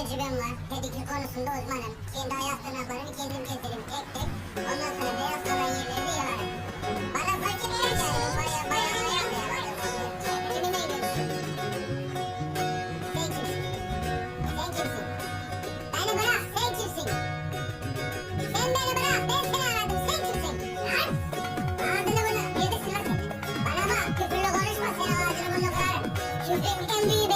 tecrübem var. Pedikür konusunda uzmanım. Kendi ayak tırnaklarımı kendim keserim tek tek. Ondan sonra beyaz kalan yerlerini yalarım. Bana fakir derken baya baya baya baya Kimin ne? Sen kimsin? Sen kimsin? Beni bırak sen kimsin? Sen beni bırak ben seni aradım sen kimsin? Lan! Ağzını bunu yedirsin lan sen. Bana bak küfürlü konuşma seni ağzını bunu kırarım. Küfrün en büyüğü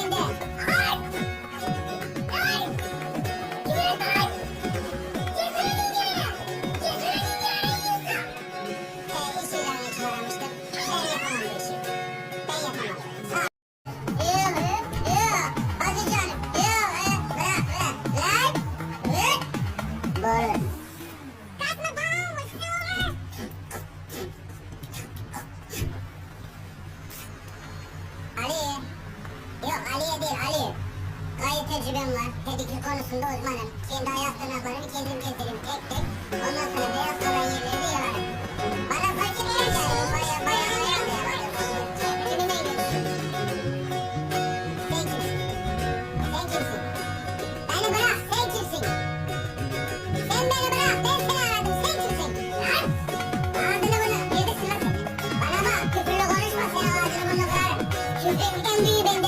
tecrübem var. Pedikür konusunda uzmanım. Kendi ayak tırnaklarımı kendim keserim tek tek. Ondan sonra beyaz kalan yerlerini yalarım. Bana fakir derken baya baya baya baya Kimin ne görüyorsun? Sen kimsin? Sen kimsin? Beni bırak sen kimsin? Sen beni bırak ben seni aradım sen kimsin? Lan! Ağzını bunu yedirsin lan sen. Bana bak küfürlü konuşma seni ağzını bunu kırarım. Küfrün en bende.